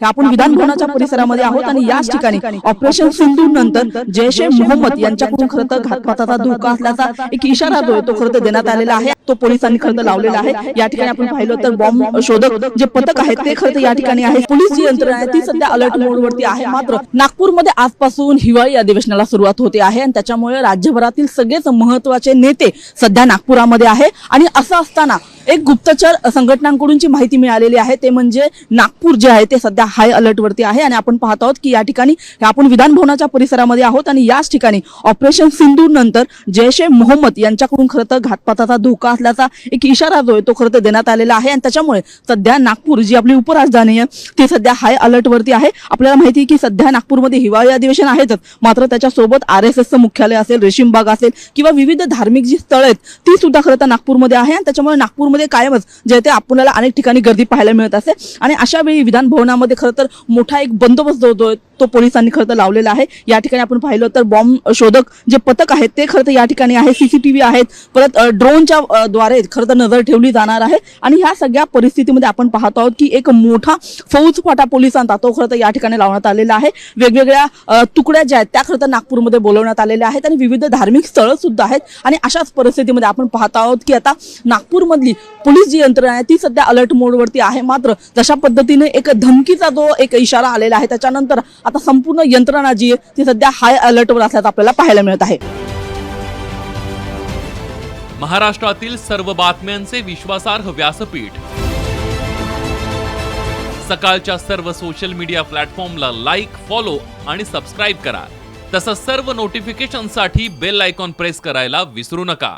आपण विधान भवनाच्या परिसरामध्ये आहोत आणि याच ठिकाणी ऑपरेशन सिंधू नंतर जैश ए मोहम्मद यांच्याकडून खरं तर घातपाताचा धोका असल्याचा एक इशारा जो तो खरं तर देण्यात आलेला आहे. तो पोलिसांनी खरं लावलेला आहे. या ठिकाणी आपण पाहिलं तर बॉम्ब शोधक जे पथक आहे ते खरं या ठिकाणी आहे. पोलीस जी यंत्रणा आहे. ती सध्या अलर्ट मोडवरती आहे. मात्र नागपूरमध्ये आजपासून हिवाळी अधिवेशनाला सुरुवात होते आहे आणि त्याच्यामुळे राज्यभरातील सगळेच महत्त्वाचे नेते सध्या नागपुरामध्ये आहे. आणि असं असताना एक गुप्तचर संघटनांकडून जी माहिती मिळालेली आहे. ते म्हणजे नागपूर जे आहे ते सध्या हाय अलर्ट वरती आहे. आणि आपण पाहत आहोत की या ठिकाणी आपण विधान भवनाच्या परिसरामध्ये आहोत आणि याच ठिकाणी ऑपरेशन सिंधू नंतर जैश ए मोहम्मद यांच्याकडून खरं तर घातपाताचा धोका असल्याचा एक इशारा जो आहे तो खरं तर देण्यात आलेला आहे. आणि त्याच्यामुळे सध्या नागपूर जी आपली उपराजधानी आहे ती सध्या हाय अलर्ट वरती आहे. आपल्याला माहिती आहे की सध्या नागपूरमध्ये हिवाळी अधिवेशन आहेतच. मात्र त्याच्यासोबत आर एस एसचं मुख्यालय असेल रेशीमबाग असेल किंवा विविध धार्मिक जी स्थळं आहेत ती सुद्धा खरं तर नागपूरमध्ये आहे. आणि त्याच्यामुळे नागपूरमध्ये कायमच जे ते आपल्याला अनेक ठिकाणी गर्दी पाहायला मिळत असते आणि अशा वेळी विधान भवनामध्ये खरं तर मोठा एक बंदोबस्त जो तो पोलिसांनी खरं तर लावलेला आहे. या ठिकाणी आपण पाहिलं तर बॉम्ब शोधक जे पथक आहेत ते खरं तर या ठिकाणी आहे. सीसीटीव्ही आहेत. परत ड्रोनच्या द्वारे खरं तर नजर ठेवली जाणार आहे. आणि ह्या सगळ्या परिस्थितीमध्ये आपण पाहतो आहोत की एक मोठा फौज फाटा पोलिसांचा तो खरं तर या ठिकाणी लावण्यात आलेला आहे. वेगवेगळ्या तुकड्या ज्या आहेत त्या खरं तर नागपूरमध्ये बोलवण्यात आलेल्या आहेत. आणि विविध धार्मिक स्थळं सुद्धा आहेत. आणि अशाच परिस्थितीमध्ये आपण पाहत आहोत की आता नागपूरमधली पोलीस जी यंत्रणा आहे ती सध्या अलर्ट मोडवरती आहे. मात्र जशा पद्धतीने एक धमकीचा जो एक इशारा आलेला आहे त्याच्यानंतर आता संपूर्ण यंत्रणा जी आहे ती सध्या हाय अलर्टवर असल्याचं आपल्याला पाहायला मिळत आहे. महाराष्ट्रातील सर्व बातम्यांचे विश्वासार्ह व्यासपीठ. सकाळच्या सर्व सोशल मीडिया प्लॅटफॉर्मला लाईक फॉलो आणि सबस्क्राईब करा. तसंच सर्व नोटिफिकेशनसाठी बेल आयकॉन प्रेस करायला विसरू नका.